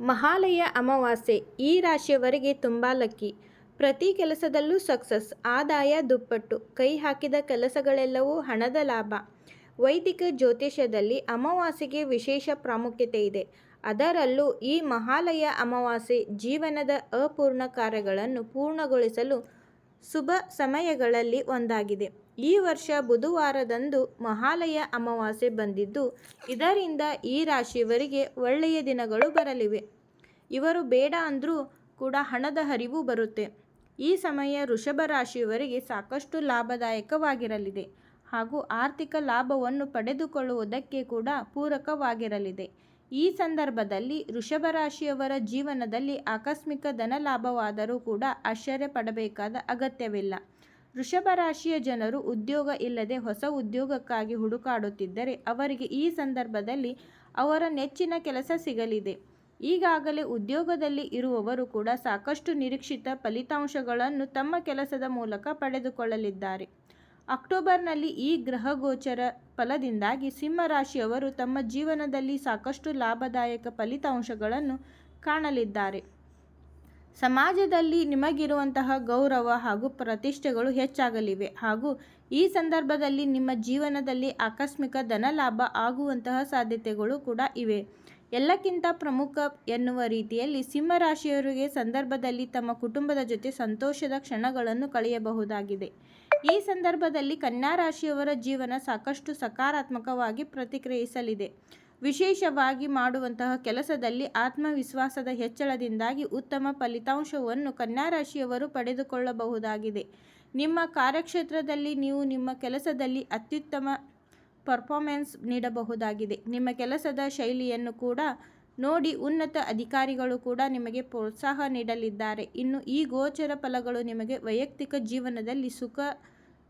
ಮಹಾಲಯ ಅಮಾವಾಸ್ಯೆ ಈ ರಾಶಿಯವರಿಗೆ ತುಂಬ ಲಕ್ಕಿ. ಪ್ರತಿ ಕೆಲಸದಲ್ಲೂ ಸಕ್ಸಸ್, ಆದಾಯ ದುಪ್ಪಟ್ಟು, ಕೈ ಹಾಕಿದ ಕೆಲಸಗಳೆಲ್ಲವೂ ಹಣದ ಲಾಭ. ವೈದಿಕ ಜ್ಯೋತಿಷ್ಯದಲ್ಲಿ ಅಮಾವಾಸ್ಯೆಗೆ ವಿಶೇಷ ಪ್ರಾಮುಖ್ಯತೆ ಇದೆ. ಅದರಲ್ಲೂ ಈ ಮಹಾಲಯ ಅಮಾವಾಸ್ಯೆ ಜೀವನದ ಅಪೂರ್ಣ ಕಾರ್ಯಗಳನ್ನು ಪೂರ್ಣಗೊಳಿಸಲು ಶುಭ ಸಮಯಗಳಲ್ಲಿ ಒಂದಾಗಿದೆ. ಈ ವರ್ಷ ಬುಧವಾರದಂದು ಮಹಾಲಯ ಅಮಾವಾಸ್ಯೆ ಬಂದಿದ್ದು, ಇದರಿಂದ ಈ ರಾಶಿಯವರಿಗೆ ಒಳ್ಳೆಯ ದಿನಗಳು ಬರಲಿವೆ. ಇವರು ಬೇಡ ಅಂದರೂ ಕೂಡ ಹಣದ ಹರಿವು ಬರುತ್ತೆ. ಈ ಸಮಯ ವೃಷಭ ರಾಶಿಯವರಿಗೆ ಸಾಕಷ್ಟು ಲಾಭದಾಯಕವಾಗಿರಲಿದೆ ಹಾಗೂ ಆರ್ಥಿಕ ಲಾಭವನ್ನು ಪಡೆದುಕೊಳ್ಳುವುದಕ್ಕೆ ಕೂಡ ಪೂರಕವಾಗಿರಲಿದೆ. ಈ ಸಂದರ್ಭದಲ್ಲಿ ವೃಷಭ ರಾಶಿಯವರ ಜೀವನದಲ್ಲಿ ಆಕಸ್ಮಿಕ ಧನ ಲಾಭವಾದರೂ ಕೂಡ ಆಶ್ಚರ್ಯ ಪಡಬೇಕಾದ ಅಗತ್ಯವಿಲ್ಲ. ವೃಷಭ ರಾಶಿಯ ಜನರು ಉದ್ಯೋಗ ಇಲ್ಲದೆ ಹೊಸ ಉದ್ಯೋಗಕ್ಕಾಗಿ ಹುಡುಕಾಡುತ್ತಿದ್ದರೆ ಅವರಿಗೆ ಈ ಸಂದರ್ಭದಲ್ಲಿ ಅವರ ನೆಚ್ಚಿನ ಕೆಲಸ ಸಿಗಲಿದೆ. ಈಗಾಗಲೇ ಉದ್ಯೋಗದಲ್ಲಿ ಇರುವವರು ಕೂಡ ಸಾಕಷ್ಟು ನಿರೀಕ್ಷಿತ ಫಲಿತಾಂಶಗಳನ್ನು ತಮ್ಮ ಕೆಲಸದ ಮೂಲಕ ಪಡೆದುಕೊಳ್ಳಲಿದ್ದಾರೆ. ಅಕ್ಟೋಬರ್ನಲ್ಲಿ ಈ ಗ್ರಹಗೋಚರ ಫಲದಿಂದಾಗಿ ಸಿಂಹರಾಶಿಯವರು ತಮ್ಮ ಜೀವನದಲ್ಲಿ ಸಾಕಷ್ಟು ಲಾಭದಾಯಕ ಫಲಿತಾಂಶಗಳನ್ನು ಕಾಣಲಿದ್ದಾರೆ. ಸಮಾಜದಲ್ಲಿ ನಿಮಗಿರುವಂತಹ ಗೌರವ ಹಾಗೂ ಪ್ರತಿಷ್ಠೆಗಳು ಹೆಚ್ಚಾಗಲಿವೆ ಹಾಗೂ ಈ ಸಂದರ್ಭದಲ್ಲಿ ನಿಮ್ಮ ಜೀವನದಲ್ಲಿ ಆಕಸ್ಮಿಕ ಧನ ಲಾಭ ಆಗುವಂತಹ ಸಾಧ್ಯತೆಗಳು ಕೂಡ ಇವೆ. ಎಲ್ಲಕ್ಕಿಂತ ಪ್ರಮುಖ ಎನ್ನುವ ರೀತಿಯಲ್ಲಿ ಸಿಂಹರಾಶಿಯವರಿಗೆ ಸಂದರ್ಭದಲ್ಲಿ ತಮ್ಮ ಕುಟುಂಬದ ಜೊತೆ ಸಂತೋಷದ ಕ್ಷಣಗಳನ್ನು ಕಳೆಯಬಹುದಾಗಿದೆ. ಈ ಸಂದರ್ಭದಲ್ಲಿ ಕನ್ಯಾ ರಾಶಿಯವರ ಜೀವನ ಸಾಕಷ್ಟು ಸಕಾರಾತ್ಮಕವಾಗಿ ಪ್ರತಿಕ್ರಿಯಿಸಲಿದೆ. ವಿಶೇಷವಾಗಿ ಮಾಡುವಂತಹ ಕೆಲಸದಲ್ಲಿ ಆತ್ಮವಿಶ್ವಾಸದ ಹೆಚ್ಚಳದಿಂದಾಗಿ ಉತ್ತಮ ಫಲಿತಾಂಶವನ್ನು ಕನ್ಯಾ ರಾಶಿಯವರು ಪಡೆದುಕೊಳ್ಳಬಹುದಾಗಿದೆ. ನಿಮ್ಮ ಕಾರ್ಯಕ್ಷೇತ್ರದಲ್ಲಿ ನೀವು ನಿಮ್ಮ ಕೆಲಸದಲ್ಲಿ ಅತ್ಯುತ್ತಮ ಪರ್ಫಾರ್ಮೆನ್ಸ್ ನೀಡಬಹುದಾಗಿದೆ. ನಿಮ್ಮ ಕೆಲಸದ ಶೈಲಿಯನ್ನು ಕೂಡ ನೋಡಿ ಉನ್ನತ ಅಧಿಕಾರಿಗಳು ಕೂಡ ನಿಮಗೆ ಪ್ರೋತ್ಸಾಹ ನೀಡಲಿದ್ದಾರೆ. ಇನ್ನು ಈ ಗೋಚರ ಫಲಗಳು ನಿಮಗೆ ವೈಯಕ್ತಿಕ ಜೀವನದಲ್ಲಿ ಸುಖ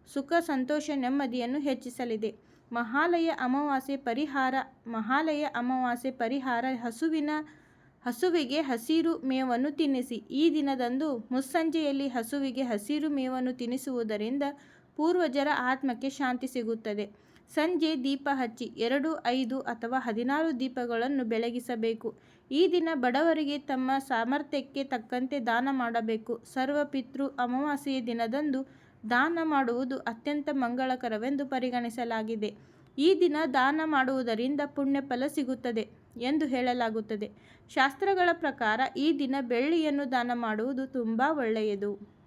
ಸುಖ, ಸಂತೋಷ, ನೆಮ್ಮದಿಯನ್ನು ಹೆಚ್ಚಿಸಲಿದೆ. ಮಹಾಲಯ ಅಮಾವಾಸ್ಯೆ ಪರಿಹಾರ, ಮಹಾಲಯ ಅಮಾವಾಸ್ಯೆ ಪರಿಹಾರ, ಹಸುವಿನ, ಹಸುವಿಗೆ ಹಸಿರು ಮೇವನ್ನು ತಿನ್ನಿಸಿ. ಈ ದಿನದಂದು ಮುಸ್ಸಂಜೆಯಲ್ಲಿ ಹಸುವಿಗೆ ಹಸಿರು ಮೇವನ್ನು ತಿನ್ನಿಸುವುದರಿಂದ ಪೂರ್ವಜರ ಆತ್ಮಕ್ಕೆ ಶಾಂತಿ ಸಿಗುತ್ತದೆ. ಸಂಜೆ ದೀಪ ಹಚ್ಚಿ ಎರಡು, ಐದು ಅಥವಾ ಹದಿನಾರು ದೀಪಗಳನ್ನು ಬೆಳಗಿಸಬೇಕು. ಈ ದಿನ ಬಡವರಿಗೆ ತಮ್ಮ ಸಾಮರ್ಥ್ಯಕ್ಕೆ ತಕ್ಕಂತೆ ದಾನ ಮಾಡಬೇಕು. ಸರ್ವ ಪಿತೃ ಅಮಾವಾಸ್ಯೆಯ ದಿನದಂದು ದಾನ ಮಾಡುವುದು ಅತ್ಯಂತ ಮಂಗಳಕರವೆಂದು ಪರಿಗಣಿಸಲಾಗಿದೆ. ಈ ದಿನ ದಾನ ಮಾಡುವುದರಿಂದ ಪುಣ್ಯ ಫಲ ಸಿಗುತ್ತದೆ ಎಂದು ಹೇಳಲಾಗುತ್ತದೆ. ಶಾಸ್ತ್ರಗಳ ಪ್ರಕಾರ ಈ ದಿನ ಬೆಳ್ಳಿಯನ್ನು ದಾನ ಮಾಡುವುದು ತುಂಬ ಒಳ್ಳೆಯದು.